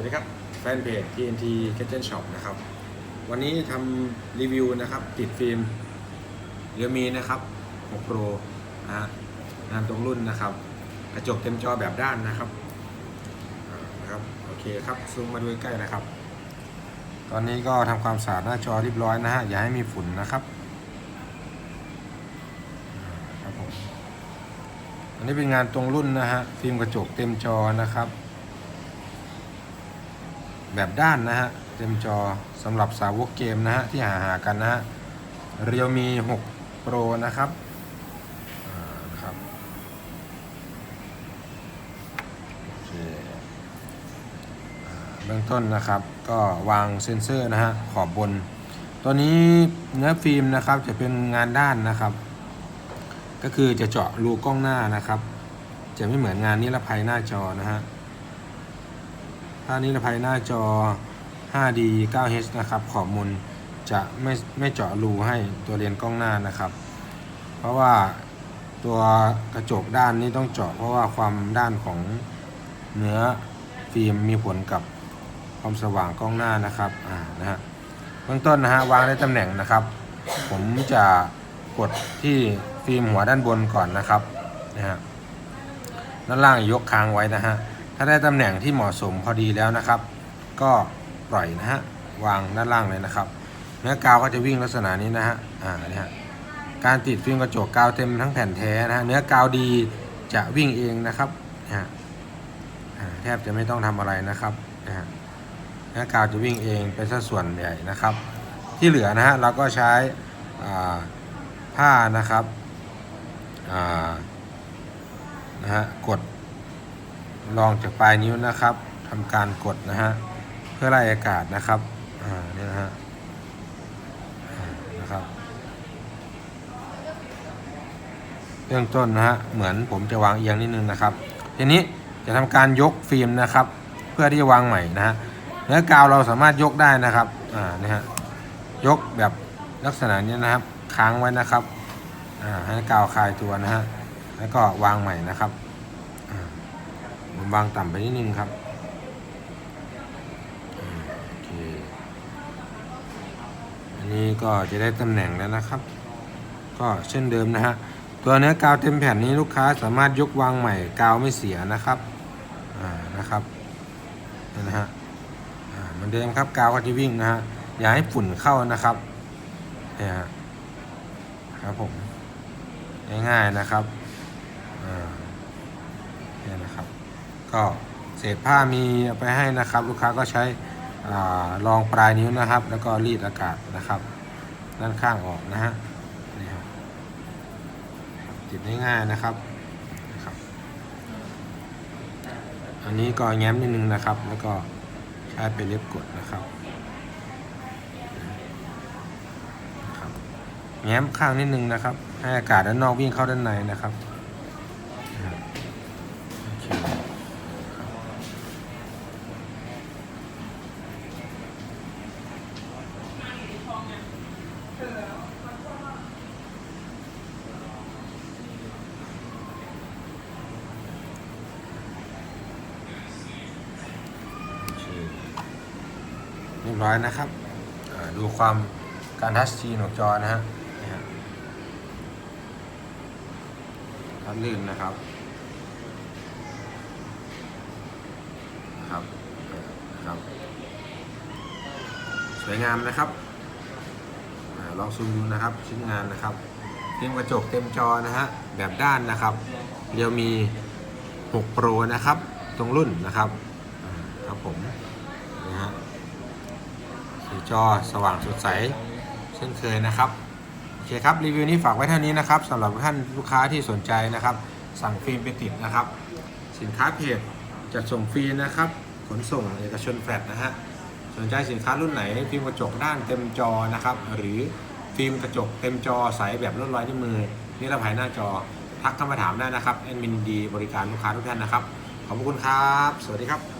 สวัสดีครับ แฟนเพจ TNT Kitchen Shop นะครับ วันนี้ทำรีวิวนะครับติดฟิล์มเรียมีนะครับ6 Pro นะฮะงานตรงรุ่นนะครับ กระจกเต็มจอแบบด้านนะครับนะครับ โอเคครับซูมมาดูใกล้นะครับ ตอนนี้ก็ทำความสะอาดหน้าจอเรียบร้อยนะฮะ อย่าให้มีฝุ่นนะครับครับผมอันนี้เป็นงานตรงรุ่นนะฮะฟิล์มกระจกเต็มจอนะครับ แบบด้านนะฮะเต็มจอสำหรับสาวกเกมนะฮะที่หาหากันนะฮะเรียวมี 6 Pro นะครับครับโอเคอ่าเบื้องต้นนะครับก็วางเซ็นเซอร์นะฮะขอบบน ตัวนี้เนื้อฟิล์มนะครับจะเป็นงานด้านนะครับ ก็คือจะเจาะรูกล้องหน้านะครับ จะไม่เหมือนงานนิรภัยหน้าจอนะฮะ ถ้านิรภัยหน้าจอ 5D 9H นะครับขอบมุนจะไม่ไม่เจาะรูให้ตัวเลนส์กล้องหน้านะครับ เพราะว่าตัวกระจกด้านนี้ต้องเจาะเพราะว่าความด้านของเนื้อฟิล์มมีผลกับความสว่างกล้องหน้านะครับอ่านะฮะเบื้องต้นนะฮะวางได้ตำแหน่งนะครับ ผมจะกดที่ฟิล์มหัวด้านบนก่อนนะครับนะฮะด้านล่างยกค้างไว้นะฮะ ถ้าได้ตำแหน่งที่เหมาะสมพอดีแล้วนะครับ ก็ปล่อยนะฮะวางด้านล่างเลยนะครับ เนื้อกาวก็จะวิ่งลักษณะนี้นะฮะอ่าเนี่ยฮะการติดฟิล์มกระจกกาวเต็มทั้งแผ่นแท้นะฮะเนื้อกาวดีจะวิ่งเองนะครับนะฮะอ่าแทบจะไม่ต้องทำอะไรนะครับนะฮะเนื้อกาวจะวิ่งเองเป็นสัดส่วนใหญ่นะครับ ที่เหลือนะฮะเราก็ใช้อ่าผ้านะครับอ่านะฮะกด ลองจากปลายนิ้วนะครับทำการกดนะฮะเพื่อไล่อากาศนะครับอ่านี่นะฮะอ่านะครับเบื้องต้นนะฮะเหมือนผมจะวางเอียงนิดนึงนะครับ ทีนี้จะทำการยกฟิล์มนะครับ เพื่อที่จะวางใหม่นะฮะเนื้อกาวเราสามารถยกได้นะครับอ่านี่ฮะยกแบบลักษณะนี้นะครับค้างไว้นะครับอ่าให้กาวคลายตัวนะฮะแล้วก็วางใหม่นะครับ ผมวางต่ำไปนิดนึงครับโอเคอันนี้ก็จะได้ตำแหน่งแล้วนะครับ ก็เช่นเดิมนะฮะตัวเนื้อกาวเต็มแผ่นนี้ลูกค้าสามารถยกวางใหม่กาวไม่เสียนะครับอ่านะครับนะฮะอ่าเหมือนเดิมครับกาวก็จะวิ่งนะฮะอย่าให้ฝุ่นเข้านะครับเนี่ยฮะครับผมง่ายๆนะครับอ่าเนี่ยนะครับ ก็เศษผ้ามีเอาไปให้นะครับ ลูกค้าก็ใช้อารองปลายนิ้วนะครับ แล้วก็รีดอากาศนะครับ ด้านข้างออกนะฮะนี่ครับติดง่ายๆนะครับนะครับ อันนี้ก็แง้มนิดนึงนะครับ แล้วก็ใช้เป็นเล็บกดนะครับแง้มข้างนิดนึงนะครับ ให้อากาศด้านนอกวิ่งเข้าด้านในนะครับ โอเคโอเคเรียบร้อยนะครับ ดูความการทัชสกรีนของจอนะฮะทัดลื่นนะครับครับครับ สวยงามนะครับอลองซูมดูนะครับชิ้นงานนะครับฟิล์มกระจกเต็มจอนะฮะแบบด้านนะครับเรียวมี 6 Pro นะครับ ตรงรุ่นนะครับครับผมนะฮะ สีจอสว่างสดใส เช่นเคยนะครับ โอเคครับ รีวิวนี้ฝากไว้เท่านี้นะครับสำหรับท่านลูกค้าที่สนใจนะครับ สั่งฟิล์มไปติดนะครับ สินค้าเพจจัดส่งฟรีนะครับ ขนส่งเอกชนแฟลตนะฮะสนใจสินค้ารุ่นไหนฟิล์มกระจกด้านเต็มจอนะครับ หรือฟิล์มกระจกเต็มจอใสแบบลดรอยนิ้วมือนิรภัยหน้าจอทักเข้ามาถามได้นะครับแอดมินดีบริการลูกค้าทุกท่านนะครับ ขอบคุณครับ สวัสดีครับ